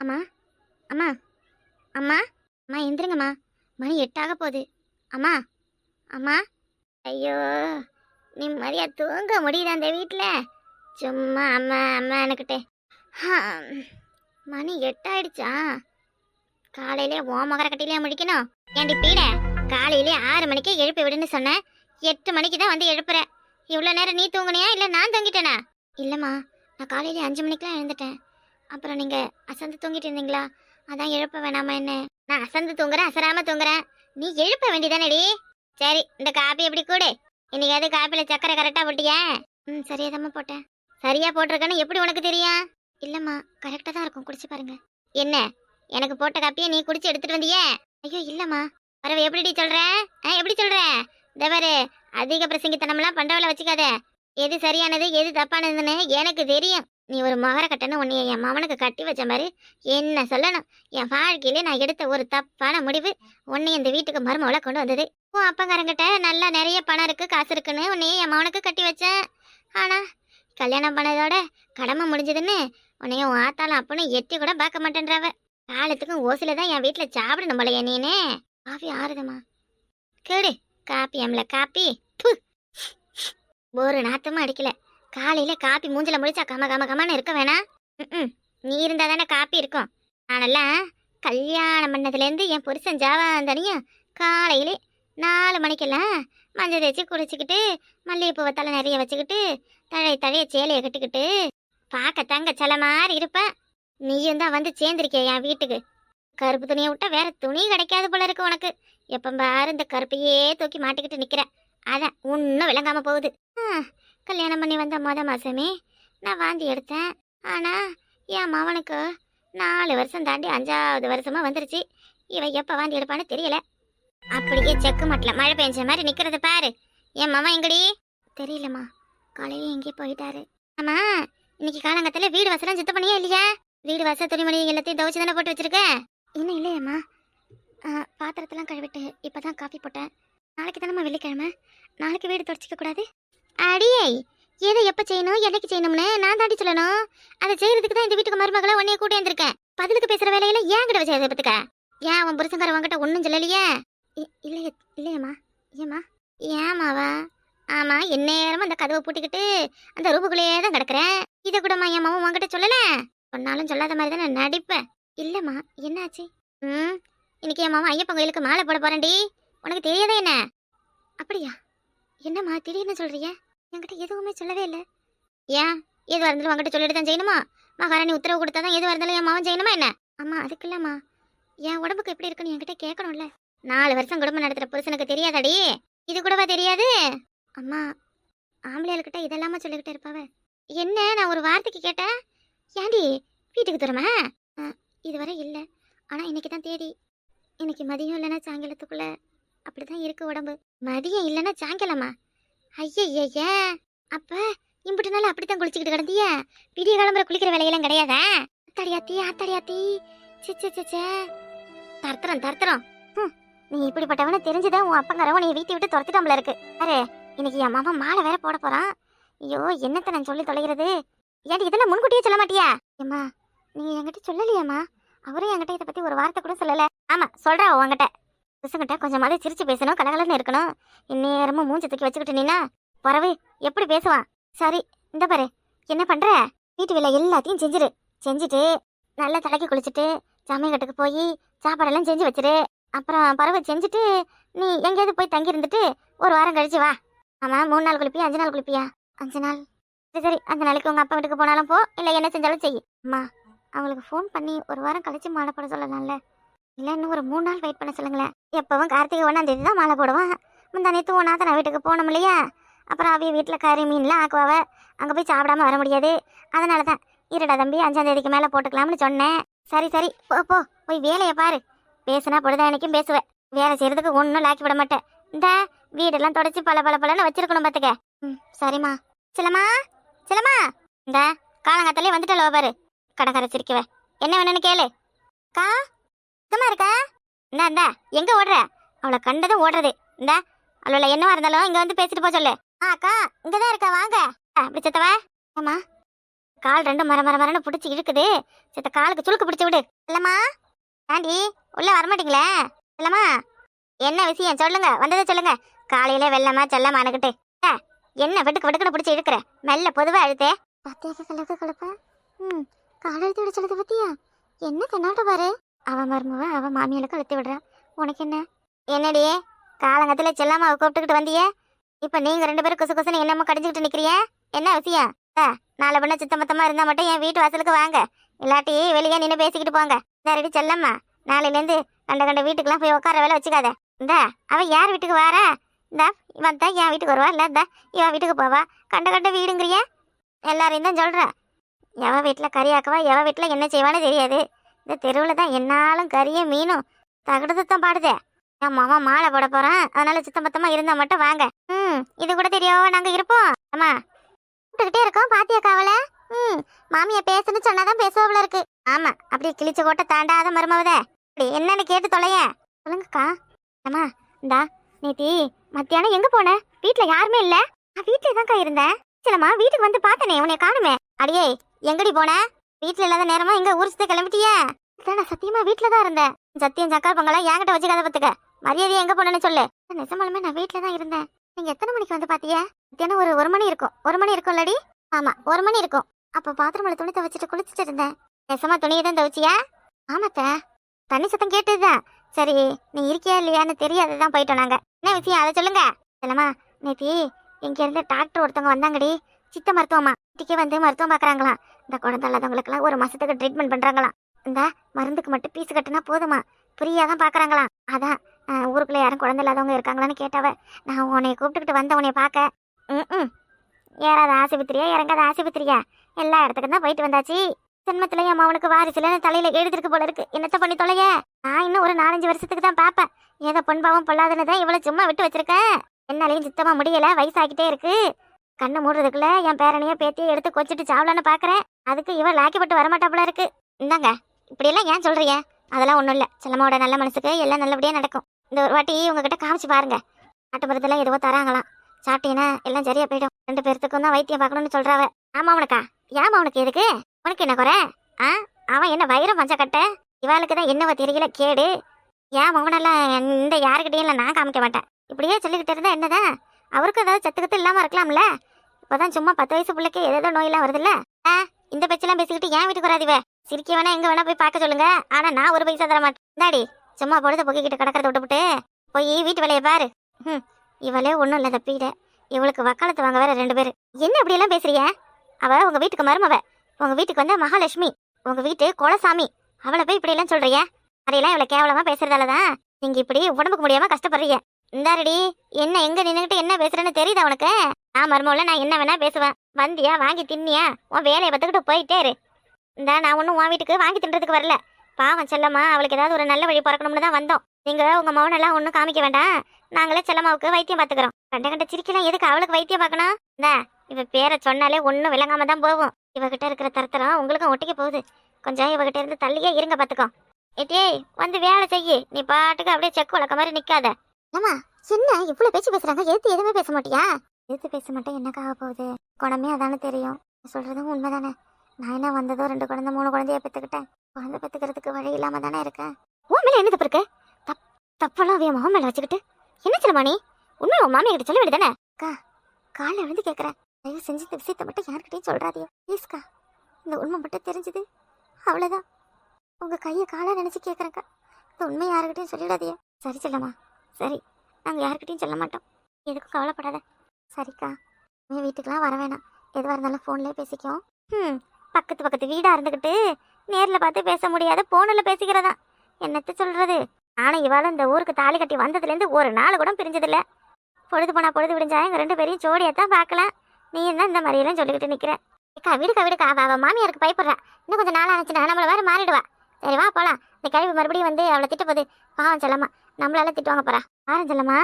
அம்மா அம்மா அம்மா அம்மா எந்திருங்கம்மா. மணி எட்டாக போகுது. அம்மா அம்மா. ஐயோ நிம்மதியா தூங்க முடியுது அந்த வீட்டில் சும்மா அம்மா அம்மா எனக்கிட்டே மணி எட்டாயிடுச்சா? காலையிலே ஓ மகர கட்டிலே முடிக்கணும் ஏண்டி பீட? காலையிலே ஆறு மணிக்கே எழுப்பி விடுன்னு சொன்னேன் எட்டு மணிக்கு தான் வந்து எழுப்புற. இவ்வளோ நேரம் நீ தூங்குனியா இல்லை நான் தூங்கிட்டேனா? இல்லைம்மா நான் காலையிலே அஞ்சு மணிக்கெலாம் எழுந்துட்டேன். அப்புறம் நீங்கள் அசந்து தூங்கிட்டு இருந்தீங்களா? அதான் எழுப்ப வேணாமா என்ன? நான் அசந்து தூங்குறேன் அசராம தூங்குறேன். நீ எழுப்ப வேண்டியதானடி? சரி இந்த காப்பி எப்படி கூடு? இன்னைக்கு காப்பியில் சக்கரை கரெக்டாக போட்டியா? ம் சரியாக தான் போட்டேன். சரியாக போட்டிருக்கேன்னு எப்படி உனக்கு தெரியும்? இல்லைம்மா கரெக்டாக தான் இருக்கும் குடிச்சு பாருங்க. என்ன? எனக்கு போட்ட காப்பியை நீ குடிச்சு எடுத்துட்டு வந்தியே? ஐயோ இல்லைம்மா. பரவ எப்படி சொல்ற? ஆ எப்படி சொல்ற? இந்த பாரு அதிக பிரசங்கித்தனம்லாம் பண்டவளை வச்சுக்காத. எது சரியானது எது தப்பானதுன்னு எனக்கு தெரியும். நீ ஒரு மகர கட்டன்னு உன்னைய என் மவனுக்கு கட்டி வச்ச மாதிரி என்ன சொல்லணும்? என் வாழ்க்கையில நான் எடுத்த ஒரு தப்பான முடிவு உன்னை இந்த வீட்டுக்கு மருமவளை கொண்டு வந்தது. உன் அப்பங்காரங்கிட்ட நல்லா நிறைய பணம் இருக்கு காசு இருக்குன்னு உன்னைய என் மகனுக்கு கட்டி வச்சேன். ஆனா கல்யாணம் பண்ணதோட கடமை முடிஞ்சதுன்னு உன்னைய உன் ஆத்தாலும் அப்பனும் எட்டி கூட பார்க்க மாட்டேன்றவ. காலத்துக்கும் ஓசில தான் என் வீட்டில் சாப்பிடணும் போல நீனே. காஃபி ஆறுதுமா கேடு காப்பி அம்ல காப்பி ஒரு நாத்தமும் அடிக்கல காலையில காப்பி மூஞ்சில முடிச்சா கம கம கமன்னு இருக்க வேணாம் ம் நீ இருந்தா தானே காப்பி இருக்கும் நானெல்லாம் கல்யாணம் பண்ணதுலேருந்து என் புருஷன் ஜாவாந்தனியும் காலையிலே நாலு மணிக்கெல்லாம் மஞ்சள் தேய்ச்சி குடிச்சிக்கிட்டு மல்லிகைப்பூவை தலை நிறைய வச்சுக்கிட்டு தழை தழைய சேலையை கட்டிக்கிட்டு பார்க்க தங்க சில மாதிரி இருப்பேன் நீயும் தான் வந்து சேர்ந்திருக்கிய என் வீட்டுக்கு கருப்பு துணியை விட்டா வேற துணி கிடைக்காது போல இருக்கு உனக்கு. எப்போ பாரு இந்த கருப்பையே தூக்கி மாட்டிக்கிட்டு நிற்கிறேன் அதான் ஒன்றும் விளங்காம போகுது. ஆ, கல்யாணம் பண்ணி வந்த மொத மாதமே நான் வாந்தி எடுத்தேன். ஆனால் என் மவனுக்கு நாலு வருஷம் தாண்டி அஞ்சாவது வருஷமாக வந்துருச்சு. இவன் எப்போ வாந்தி எடுப்பான்னு தெரியல. அப்படியே செக்கு மட்டில் மழை பெஞ்ச மாதிரி நிற்கிறது பாரு. என் மவன் எங்கடி? தெரியலம்மா. காலையில எங்கேயும் போயிட்டாரு. ஆமா இன்னைக்கு காலங்கத்தில் வீடு வசலாம் சுத்தம் பண்ணியா இல்லையா? வீடு வச துணிமணி எல்லாத்தையும் துவைச்சு தானே போட்டு வச்சிருக்கேன் இன்னும் இல்லையம்மா. பாத்திரத்தெல்லாம் கழுவிட்டு இப்பதான் காஃபி போட்டேன். நாளைக்கு தானம்மா வெள்ளிக்கிழமை? நாளைக்கு வீடு தொடச்சிக்க கூடாது? அடியே எதை எப்போ செய்யணும் என்னைக்கு செய்யணும்னு நான் தாண்டி சொல்லணும். அதை செய்யறதுக்கு தான் இந்த வீட்டுக்கு மருமகளை உன்னைய கூட்டி வந்திருக்கேன். பதிலுக்கு பேசுகிற வேலையில ஏன் கிட்ட வச்சு பத்துக்க ஏன் உன் புருஷங்கார உன்கிட்ட ஒன்றும் சொல்லலையே? இ- இல்லையே இல்லையம்மா. ஏம்மா? ஏமாவா ஆமா எந்நேரமும் அந்த கதவை பூட்டிக்கிட்டு அந்த ரூபுக்குள்ளேயே தான் கிடக்குறேன். இதை கூடமா என் மாவும் உன்கிட்ட சொல்லலை? சொன்னாலும் சொல்லாத மாதிரி தான் நான் நடிப்பேன். இல்லம்மா என்னாச்சு? ம் இன்னைக்கு என் மாமா ஐயப்பன் கோயிலுக்கு மாலை போட போறேன்டி. உனக்கு தெரியாதே என்ன? அப்படியா? என்னம்மா திடீர்னு சொல்றிய? என்கிட்ட எதுவுமே சொல்லவே இல்லை. ஏன்? எது இருந்தாலும் உங்ககிட்ட சொல்லிட்டு தான் செய்யணுமா? மகாராணி உத்தரவு கொடுத்தா தான் எது இருந்தாலும் என் மாவன் செய்யணுமா என்ன? அம்மா அதுக்கு இல்லம்மா என் உடம்புக்கு எப்படி இருக்குன்னு என்கிட்ட கேட்கணும்ல. நாலு வருஷம் குடும்பம் நடத்துகிற புருஷனுக்கு தெரியாதாடி? இது கூடவா தெரியாது? அம்மா ஆம்பளையாள்கிட்ட இதெல்லாமா சொல்லிக்கிட்டே இருப்பாவ? என்ன நான் ஒரு வார்த்தைக்கு கேட்டேன்? ஏண்டி வீட்டுக்கு தரமா இதுவரை இல்லை. ஆனால் இன்னைக்கு தான் தேடி இன்னைக்கு மதியம் இல்லைன்னா சாயங்காலத்துக்குள்ள அப்படிதான் இருக்கு உடம்பு. மதியம் இல்லைன்னா சாயங்காலமா? ஐயய்ய! அப்போ இம்புட்டு நாள் அப்படி தான் குளிச்சுக்கிட்டு கிடந்திய? விடிய கிளம்புற குளிக்கிற வேலையெல்லாம் கிடையாதா? அத்தாடியாத்தி அத்தாடியாத்தி சிச்சே சிச்ச தர்த்தரம் தர்த்தரம். நீ இப்படிப்பட்டவன தெரிஞ்சுதான் உன் அப்பங்காரவன் நீ வீட்டை விட்டு துரத்திட்டாமல இருக்கு. அரே இன்னைக்கு என் மாமா மாலை வேற போட போறான். ஐயோ என்னத்த நான் சொல்லி தொலைகிறது? ஏன்டி இதெல்லாம் முன்கூட்டியே சொல்ல மாட்டியா? ஏம்மா நீ என்கிட்ட சொல்லலையாம்மா? அவரும் என்கிட்ட இதை பற்றி ஒரு வார்த்தை கூட சொல்லலை. ஆமாம் சொல்கிறா சொல்றா உன்கிட்ட. புருஷங்கிட்ட கொஞ்சமாவது சிரித்து பேசணும் கலகலன்னு இருக்கணும். இந்நேரமும் மூஞ்சி தூக்கி வச்சுக்கிட்டு நீனா பறவை எப்படி பேசுவான்? சரி இந்த பாரு என்ன பண்ணுற வீட்டு வேலை எல்லாத்தையும் செஞ்சிரு. செஞ்சுட்டு நல்லா தலைக்கு குளிச்சுட்டு சமையல் போய் சாப்பாடெல்லாம் செஞ்சு வச்சிரு. அப்புறம் பறவை செஞ்சுட்டு நீ எங்கேயாவது போய் தங்கி இருந்துட்டு ஒரு வாரம் கழிச்சு வா. ஆமாம் மூணு நாள் குளிப்பியா அஞ்சு நாள் குளிப்பியா? அஞ்சு நாள். சரி சரி அந்த நாளைக்கு உங்கள் அப்பா வீட்டுக்கு போனாலும் போ இல்லை என்ன செஞ்சாலும் செய். அம்மா அவங்களுக்கு ஃபோன் பண்ணி ஒரு வாரம் கழிச்சு மாலை போட சொல்லலாம்ல. இல்லை இன்னும் ஒரு மூணு நாள் வெயிட் பண்ண சொல்லுங்களேன். எப்பவும் கார்த்திகை ஒன்றாம் தேதி தான் மாலை போடுவான். முந்தா நேற்று ஒன்றாவது நான் வீட்டுக்கு போனோம் இல்லையா? அப்புறம் அவைய வீட்டில் கறி மீன்லாம் ஆக்குவாவ. அங்கே போய் சாப்பிடாம வர முடியாது. அதனால தான் இருடா தம்பி அஞ்சாம் தேதிக்கு மேலே போட்டுக்கலாம்னு சொன்னேன். சரி சரி போ போ போய் வேலையை பாரு. பேசுனா பொழுதானிக்கும் பேசுவேன். வேலை செய்கிறதுக்கு ஒன்றும் லாக்கி விட மாட்டேன். இந்த வீடெல்லாம் தொடச்சி பல பல பலன்னு வச்சிருக்கணும் பார்த்துக்க ம் சரிம்மா. சிலமா சிலமா இந்த காலங்காத்தாலே வந்துட்டல பாரு. கடகார சிரிக்கவ என்ன வேணும்னு கேளு. கா சும்மா இருக்கா. இந்தா இந்தா எங்க ஓடுற? அவளை கண்டதும் ஓடுறது. இந்த அவளோட என்னவா இருந்தாலும் இங்க வந்து பேசிட்டு போக சொல்லு. ஆ அக்கா இங்கதான் இருக்கா வாங்க. அப்படி சித்தவ? ஆமா கால் ரெண்டு மர மர மரன்னு பிடிச்சி இழுக்குது. சித்த காலுக்கு சுளுக்கு பிடிச்சி விடு. இல்லம்மா. ஆண்டி உள்ள வரமாட்டீங்களே? இல்லம்மா. என்ன விஷயம்? சொல்லுங்க வந்ததை சொல்லுங்க. காலையில வெள்ளமா செல்லமா அணுகிட்டு என்ன வெட்டுக்கு வெட்டுக்குன்னு பிடிச்சி இழுக்கிற? மெல்ல பொதுவா அழுத்தே. பத்தியாக கலக்க கலப்ப ம். கால் அழுத்தி விட சொல்லுது பத்தியா? என்ன கண்ணாட்ட பாரு? அவ மருமவ அவ மாமியாளுக்கு அழுத்தி விடுறா. உனக்கு என்ன? என்னடியே காலங்கத்துல செல்லாம கூப்பிட்டுக்கிட்டு வந்தியே? இப்ப நீங்க ரெண்டு பேரும் கொசு கொசுன்னு என்னமோ கடிஞ்சுக்கிட்டு நிக்கிறிய? என்ன விஷயம் ஆ, நாளை பண்ண சுத்தமத்தமா இருந்தா மட்டும் என் வீட்டு வாசலுக்கு வாங்க. இல்லாட்டி வெளியே நின்று பேசிக்கிட்டு போங்க. சரிடி செல்லம்மா. நாளையிலேருந்து கண்ட கண்ட வீட்டுக்கெல்லாம் போய் உட்கார வேலை வச்சுக்காத. இந்த அவ யார் வீட்டுக்கு வாரா? இந்த இவன் தான் என் வீட்டுக்கு வருவா. இல்ல இந்த இவன் வீட்டுக்கு போவா. கண்ட கண்ட வீடுங்கிறியே? எல்லாரையும் தான் சொல்றேன் எவ வீட்டில் கறி ஆக்கவா எவ வீட்டில் என்ன செய்வான்னு தெரியாது. இந்த தெருவில் தான் என்னாலும் கறியும் மீனும் தகடுதான் பாடுதே. என் மாமா மாலை போட போகிறான் அதனால சுத்தம் பத்தமாக இருந்தால் மட்டும் வாங்க. ம் இது கூட தெரியாவோ நாங்கள் இருப்போம். அம்மா. கூப்பிட்டுக்கிட்டே இருக்கோம் பாத்தியா அவளை. ம் மாமிய பேசுன்னு சொன்னாதான் பேசுவாப்புல இருக்கு. ஆமா அப்படி கிழிச்ச கோட்டை தாண்டாத மருமவதே. அப்படி என்னன்னு கேட்டு தொலைய. சொல்லுங்கக்கா. அம்மா இந்தா நேத்தி மத்தியானம் எங்க போன? வீட்டில் யாருமே இல்ல. நான் வீட்ல தான்க்கா இருந்தேன். சிலம்மா வீட்டுக்கு வந்து பார்த்தனே உன்னை காணுமே. அடியே எங்கடி போன? வீட்டுல இல்லாத நேரமா எங்க ஊர் சுத்த கிளம்பிட்டியா? நான் சத்தியமா வீட்ல தான் இருந்தேன் சத்தியம் சக்கா பொங்கலாம் என்கிட்ட வச்சுக்காத பத்துக்க. மரியாதையை எங்க போனேன்னு சொல்லு. நிஜமாலுமே நான் வீட்ல தான் இருந்தேன். நீங்க எத்தனை மணிக்கு வந்து பாத்தியா? மத்தியானம் ஒரு ஒரு மணி இருக்கும். ஒரு மணி இருக்கும்லடி? ஆமா ஒரு மணி இருக்கும். அப்ப பாத்திரம்ல துணி துவைச்சிட்டு குளிச்சுட்டு இருந்தேன். நெசமா துணியை தான் துவைச்சியா? ஆமாத்த. தண்ணி சத்தம் கேட்டதுதான் சரி நீ இருக்கியா இல்லையான்னு தெரியாததான் போயிட்டோம் நாங்க. என்ன விஷயம்? அதை சொல்லுங்க. இல்லம்மா நேத்தி இங்க இருந்து டாக்டர் ஒருத்தவங்க வந்தாங்கடி. சித்த மருத்துவமா குட்டிக்கு வந்து மருத்துவம் பார்க்குறாங்களாம் இந்த குழந்தை இல்லாதவங்களுக்குலாம் ஒரு மாதத்துக்கு ட்ரீட்மெண்ட் பண்ணுறாங்களாம் இந்த மருந்துக்கு மட்டும் பீஸ் கட்டினா போதுமா? ஃப்ரீயாக தான் பார்க்குறாங்களாம் அதான் ஊருக்குள்ளே யாரும் குழந்தை இல்லாதவங்க இருக்காங்களான்னு கேட்டவ நான் உன்னை கூப்பிட்டுக்கிட்டு வந்த உன்னை பார்க்க ம் ம் ஏறாத ஆஸ்பத்திரியா? இறங்காத ஆஸ்பத்திரியா? எல்லா இடத்துக்கும் தான் போயிட்டு வந்தாச்சு. ஜென்மத்துல என் அவனுக்கு வாரிசுலன்னு தலையில எழுதிருக்கு போல இருக்கு. என்னத்த பண்ணி தொலைய? நான் இன்னும் ஒரு நாலஞ்சு வருஷத்துக்கு தான் பாப்பேன். ஏதோ பொன்பாவம் பொல்லாதுன்னு தான் இவ்வளவு சும்மா விட்டு வச்சிருக்கேன். என்னாலையும் சுத்தமா முடியல. வயசாகிட்டே இருக்கு. கண்ணை மூடுறதுக்குள்ள என் பேரனையோ பேத்தியோ எடுத்து கொச்சிட்டு சாவலான்னு பாக்குறேன். அதுக்கு இவன் லாக்கிப்பட்டு வரமாட்டாப்புல இருக்கு. இந்தாங்க. இப்படியெல்லாம் ஏன் சொல்றீங்க? அதெல்லாம் ஒன்றும் இல்லை. செல்லம்மாவோட நல்ல மனசுக்கு எல்லாம் நல்லபடியாக நடக்கும். இந்த ஒரு வாட்டி உங்ககிட்ட காமிச்சு பாருங்க. நாட்டு மருந்தெல்லாம் எதுவோ தராங்களாம். சாப்பிட்டீங்கன்னா எல்லாம் சரியா போயிடும். ரெண்டு பேர்த்துக்கும் தான் வைத்தியம் பார்க்கணும்னு சொல்றாவ. ஆமா உனக்கா? ஏமா அவனுக்கு எதுக்கு? உனக்கு என்ன குறை? ஆ? அவன் என்ன வைரம் பஞ்ச இவாளுக்கு தான் என்னவோ தெரியல கேடு. ஏன் மகனெல்லாம் இந்த யாருக்கிட்டையும் இல்லை நான் காமிக்க மாட்டேன். இப்படியே சொல்லிக்கிட்டு இருந்தா என்னதான்? அவருக்கு ஏதாவது சத்துக்கத்து இல்லாமல் இருக்கலாம்ல? இப்பதான் சும்மா பத்து வயசு பிள்ளைக்கு ஏதேதோ நோயெல்லாம் வருதுல்ல? ஆ இந்த பேச்செல்லாம் பேசிக்கிட்டு ஏன் வீட்டுக்கு வராதிவ சிரிக்க வேணா எங்க வேணா போய் பார்க்க சொல்லுங்க. ஆனா நான் ஒரு பைசா தர மாட்டேன் இந்தாடி சும்மா பொழுது பொக்கிக்கிட்டு கிடக்கிறத விட்டுவிட்டு போய் வீட்டு வேலையை பாரு. ம் இவளே ஒன்றும் இல்லை தப்பீட இவளுக்கு வக்காலத்து வாங்க வேற ரெண்டு பேர். என்ன இப்படியெல்லாம் பேசுறிய பேசுறீங்க? அவ உங்க வீட்டுக்கு மருமவ. உங்க வீட்டுக்கு வந்த மகாலட்சுமி. உங்க வீட்டு கோலசாமி. அவளை போய் இப்படி எல்லாம் சொல்றீங்க? அதையெல்லாம் இவளை கேவலமா பேசுறதாலதான் நீங்க இப்படி உடம்புக்கு முடியாம கஷ்டப்படுறீங்க. இந்தாரடி என்ன எங்க நின்னுகிட்டு என்ன பேசுறேன்னு தெரியுது அவனுக்கு நான் மருமவுல நான் என்ன வேணா பேசுவேன். வந்தியா வாங்கி தின்னியா? உன் வேலையை பார்த்துக்கிட்டு போயிட்டே இரு. இந்தா நான் ஒன்றும் உன் வீட்டுக்கு வாங்கி தின்றதுக்கு வரல. பாவம் செல்லம்மா அவளுக்கு ஏதாவது ஒரு நல்ல வழி பிறக்கணும்னு தான் வந்தோம். நீங்க உங்க மௌனெல்லாம் ஒன்றும் காமிக்க வேண்டாம். நாங்களே செல்லம்மாவுக்கு வைத்தியம் பார்த்துக்கிறோம். கண்ட கண்ட சிரிக்கலாம். எதுக்கு அவளுக்கு வைத்தியம் பார்க்கணும்? இந்த இவ பேரை சொன்னாலே ஒன்றும் விளங்காம தான் போகும். இவகிட்ட இருக்கிற தரத்தரம் உங்களுக்கும் ஒட்டிக்க போகுது. கொஞ்சம் இவகிட்ட இருந்து தள்ளியே இருங்க பார்த்துக்கோ. ஏட்டியே வந்து வேலை செய்யி. நீ பாட்டுக்கு அப்படியே செக் வளர்க்க மாதிரி நிற்காத ஆமா என்ன? இவ்வளோ பேச்சு பேசுறாங்க. எதுக்கு எதுவுமே பேச மாட்டியா? எதுக்கு பேச மாட்டேன். என்னக்கா ஆக போகுது? குணமே அதானே தெரியும். சொல்கிறதும் உண்மை உண்மைதானே. நான் என்ன வந்ததோ ரெண்டு குழந்தை மூணு குழந்தைய பெற்றுக்கிட்டேன். குழந்தை பெற்றுக்கிறதுக்கு வழி இல்லாம தானே இருக்கேன். உன் மேலே என்ன தப்பு இருக்கு? தப் தப்பெல்லாம் அவன் முகம் மேல வச்சுக்கிட்டு. என்ன சொல்லுமா நீ? உண்மை உன் மாமியை கிட்ட சொல்ல வேண்டியதானே அக்கா காலைல விழுந்து கேட்குறேன் தயவு செஞ்சு இந்த விஷயத்தை மட்டும் யார்கிட்டையும் சொல்கிறாதியோ ப்ளீஸ்க்கா இந்த உண்மை மட்டும் தெரிஞ்சது. அவ்வளோதான் உங்கள் கையை காலாக நினச்சி கேட்குறேக்கா இந்த உண்மை யாருக்கிட்டையும் சொல்லிடாதீங்க. சரி சொல்லம்மா. சரி நாங்கள் யார்கிட்டயும் சொல்ல மாட்டோம். எதுக்கும் கவலைப்படாத. சரிக்கா. நீ வீட்டுக்கெல்லாம் வர வேணாம். எதுவாக இருந்தாலும் ஃபோன்லேயே பேசிக்கோ. ம் பக்கத்து பக்கத்து வீடாக இருந்துக்கிட்டு நேரில் பார்த்து பேச முடியாத ஃபோனில் பேசிக்கிறதா? என்னத்த சொல்கிறது ஆனால் இவாள் இந்த ஊருக்கு தாலி கட்டி வந்ததுலேருந்து ஒரு நாள் கூட பிரிஞ்சதில்லை. பொழுது போனால் பொழுது விடிஞ்சா எங்கள் ரெண்டு பேரையும் ஜோடியாக தான் பார்க்கலாம். நீ என்ன இந்த மாதிரியெல்லாம் சொல்லிக்கிட்டு நிற்கிறேன் அக்கா விடுக்கா விடுக்கா. அவள் மாமியாருக்கு பயப்படுறா. இன்னும் கொஞ்சம் நாள் ஆச்சுன்னா நம்மளை வேறு மாறிடுவா. சரி வா போகலாம் இந்த கழிவு மறுபடியும் வந்து அவளை திட்ட போகுது பாவம் செல்லம்மா. நம்மளால திட்டுவாங்க போகிறா பாரம் செல்லம்மா.